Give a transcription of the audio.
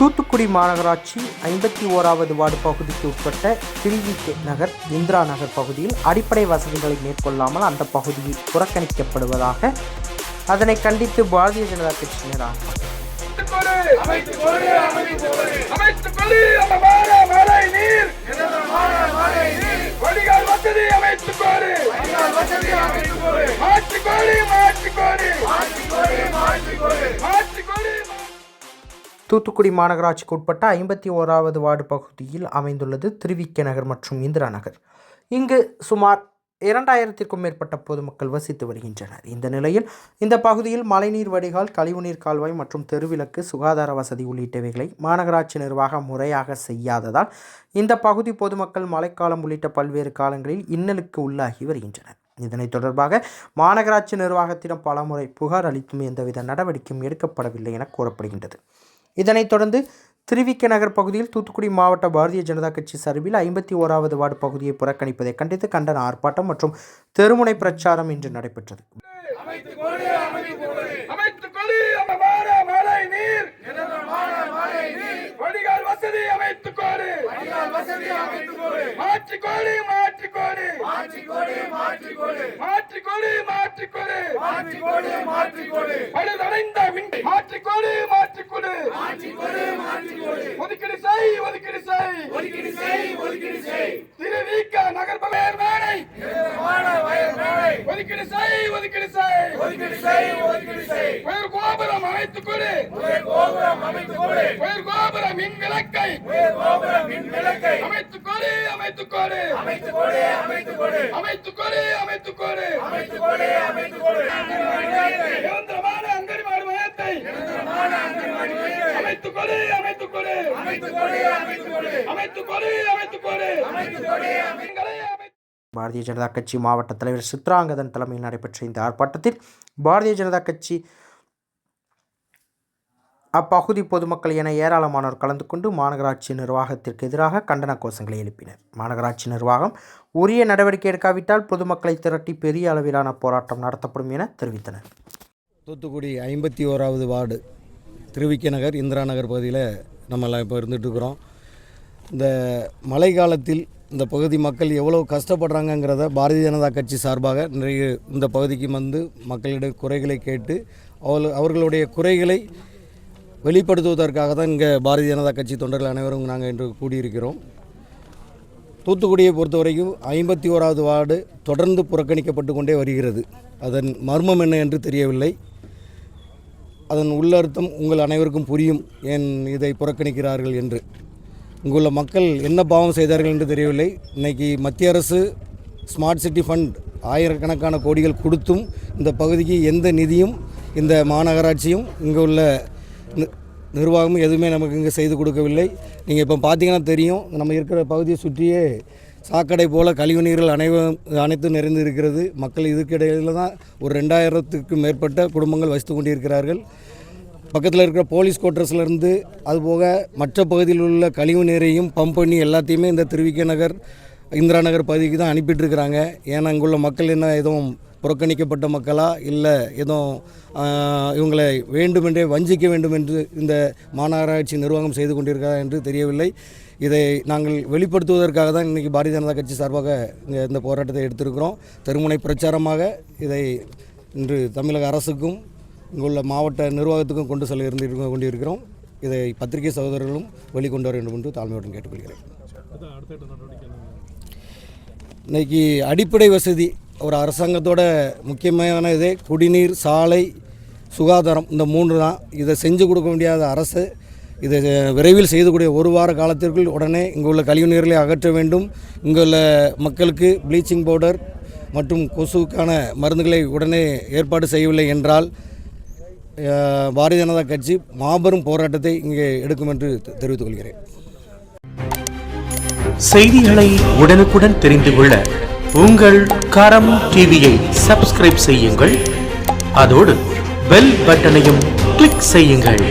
தூத்துக்குடி மாநகராட்சி ஐம்பத்தி ஓராவது வார்டு பகுதிக்கு உட்பட்ட திருவிகே நகர் இந்திரா நகர் பகுதியில் அடிப்படை வசதிகளை மேற்கொள்ளாமல் அந்த பகுதி புறக்கணிக்கப்படுவதாக அதனை கண்டித்து பாரதிய ஜனதா கட்சியினர் ஆர்ப்பாட்டம் தூத்துக்குடி மாநகராட்சிக்கு உட்பட்ட ஐம்பத்தி ஓராவது வார்டு பகுதியில் அமைந்துள்ளது திருவிக்க நகர் மற்றும் இந்திரா நகர். இங்கு சுமார் இரண்டாயிரத்திற்கும் மேற்பட்ட பொதுமக்கள் வசித்து வருகின்றனர். இந்த நிலையில் இந்த பகுதியில் மழைநீர் வடிகால் கழிவுநீர் கால்வாய் மற்றும் தெருவிளக்கு சுகாதார வசதி உள்ளிட்டவைகளை மாநகராட்சி நிர்வாகம் முறையாக செய்யாததால் இந்த பகுதி பொதுமக்கள் மழைக்காலம் உள்ளிட்ட பல்வேறு காலங்களில் இன்னலுக்கு உள்ளாகி வருகின்றனர். இதனை தொடர்பாக மாநகராட்சி நிர்வாகத்திடம் பலமுறை புகார் அளித்தும் எந்தவித நடவடிக்கையும் எடுக்கப்படவில்லை என கூறப்படுகின்றது. இதனைத் தொடர்ந்து திருவிக்க நகர் பகுதியில் தூத்துக்குடி மாவட்ட பாரதிய ஜனதா கட்சி சார்பில் ஐம்பத்தி ஓராவது வார்டு பகுதியை புறக்கணிப்பதை கண்டித்து கண்டன ஆர்ப்பாட்டம் மற்றும் தெருமுனை பிரச்சாரம் இன்று நடைபெற்றது. மாற்றிக்கோடு மாற்றிக்கோடு மாற்றிக்கோடு. மாற்றிக்கோடு மாற்றிக்கோடு கொடு மாற்றிக் கொடு மாற்றிக் கொடு மாற்றிக் கொடு மாற்றிக் கொடு பழுதடைந்த மின் மாற்றிக் கொடு மாற்றிக் கொடு ஒதுக்கீடு செய் ஒதுக்கீடு செய் திருவிக்க நகர் பெயர் மேடை ஒதுக்கீடு செய் ஒதுக்கீடு செய் உயர் கோபுரம் அமைத்துக் கொடு உயர் கோபுர மின் விளக்கை அமைத்துக் கொடு அமைத்துக் கொடு அமைத்துக் கொடு அமைத்துக் கொடு நிரந்தரமான அங்கன்வாடி அமைத்துக் கொடு அமைத்துக் கொடு அமைத்துக் கொடு அமைத்துக் கொடு அமைத்துக் பாரதிய ஜனதா கட்சி மாவட்ட தலைவர் சித்ராங்கதன் தலைமையில் நடைபெற்ற இந்த ஆர்ப்பாட்டத்தில் பாரதிய ஜனதா கட்சி அப்பகுதி பொதுமக்கள் என ஏராளமானோர் கலந்து கொண்டு மாநகராட்சி நிர்வாகத்திற்கு எதிராக கண்டன கோஷங்களை எழுப்பினர். மாநகராட்சி நிர்வாகம் உரிய நடவடிக்கை எடுக்காவிட்டால் பொதுமக்களை திரட்டி பெரிய அளவிலான போராட்டம் நடத்தப்படும் என தெரிவித்தனர். தூத்துக்குடி ஐம்பத்தி ஓராவது வார்டு திருவிக்க நகர் இந்திரா நகர் பகுதியில் நம்ம எல்லாம் இப்போ இருந்துகிட்ருக்குறோம் இந்த மழை காலத்தில் இந்த பகுதி மக்கள் எவ்வளோ கஷ்டப்படுறாங்கங்கிறத பாரதிய ஜனதா கட்சி சார்பாக நிறைய இந்த பகுதிக்கு வந்து மக்களிடம் குறைகளை கேட்டு அவள் அவர்களுடைய குறைகளை வெளிப்படுத்துவதற்காக தான் இங்கே பாரதிய ஜனதா கட்சி தொண்டர்கள் அனைவரும் நாங்கள் இன்று கூடியிருக்கிறோம். தூத்துக்குடியை பொறுத்த வரைக்கும் ஐம்பத்தி ஓராவது வார்டு தொடர்ந்து புறக்கணிக்கப்பட்டு கொண்டே வருகிறது. அதன் மர்மம் என்ன என்று தெரியவில்லை. அதன் உள்ளர்த்தம் உங்கள் அனைவருக்கும் புரியும். ஏன் இதை புறக்கணிக்கிறார்கள் என்று. இங்குள்ள மக்கள் என்ன பாவம் செய்தார்கள் என்று தெரியவில்லை. இன்னைக்கு மத்திய அரசு ஸ்மார்ட் சிட்டி ஃபண்ட் ஆயிரக்கணக்கான கோடிகள் கொடுத்தும் இந்த பகுதிக்கு எந்த நிதியும் இந்த மாநகராட்சியும் இங்கே உள்ள நி- நிர்வாகமும் எதுவுமே நமக்கு இங்கே செய்து கொடுக்கவில்லை. நீங்கள் இப்போ பார்த்தீங்கன்னா தெரியும் நம்ம இருக்கிற பகுதியை சுற்றியே சாக்கடை போல் கழிவு நீர்கள் அனைவரும் அனைத்தும் நிறைந்து இருக்கிறது. மக்கள் இதுக்கிடையில் தான் ஒரு ரெண்டாயிரத்துக்கும் மேற்பட்ட குடும்பங்கள் வசித்து கொண்டிருக்கிறார்கள். பக்கத்தில் இருக்கிற போலீஸ் குவார்ட்டர்ஸ்லேருந்து அதுபோக மற்ற பகுதியில் உள்ள கழிவு நீரையும் பம்ப் பண்ணி எல்லாத்தையுமே இந்த திருவிக்க நகர் இந்திரா நகர் பகுதிக்கு தான் அனுப்பிட்டுருக்கிறாங்க. ஏன்னா இங்குள்ள மக்கள் என்ன எதுவும் புறக்கணிக்கப்பட்ட மக்களா? இல்லை எதுவும் இவங்களை வேண்டுமென்றே வஞ்சிக்க வேண்டும் என்று இந்த மாநகராட்சி நிர்வாகம் செய்து கொண்டிருக்கிறதா என்று தெரியவில்லை. இதை நாங்கள் வெளிப்படுத்துவதற்காக தான் இன்றைக்கி பாரதிய ஜனதா கட்சி சார்பாக இங்கே இந்த போராட்டத்தை எடுத்திருக்கிறோம். தெருமுனை பிரச்சாரமாக இதை இன்று தமிழக அரசுக்கும் இங்குள்ள மாவட்ட நிர்வாகத்துக்கும் கொண்டு செல்ல இருந்து கொண்டிருக்கிறோம். இதை பத்திரிகை சகோதரர்களும் வெளிக்கொண்டு வர வேண்டும் என்று தாழ்மையுடன் கேட்டுக்கொள்கிறேன். இன்னைக்கு அடிப்படை வசதி ஒரு அரசாங்கத்தோட முக்கியமான இதே குடிநீர் சாலை சுகாதாரம் இந்த மூன்று தான். இதை செஞ்சு கொடுக்க முடியாத அரசு. இதை விரைவில் செய்துக்கூடிய ஒரு வார காலத்திற்குள் உடனே இங்குள்ள உள்ள கழிவு நீர்களை அகற்ற வேண்டும். இங்குள்ள மக்களுக்கு ப்ளீச்சிங் பவுடர் மற்றும் கொசுவுக்கான மருந்துகளை உடனே ஏற்பாடு செய்யவில்லை என்றால் பாரதிய ஜனதா கட்சி மாபெரும் போராட்டத்தை இங்கே எடுக்கும் என்று தெரிவித்துக் கொள்கிறேன். செய்திகளை உடனுக்குடன் தெரிந்து கொள்ள உங்கள் கரம் டிவியை சப்ஸ்கிரைப் செய்யுங்கள். அதோடு பெல் பட்டனையும் கிளிக் செய்யுங்கள்.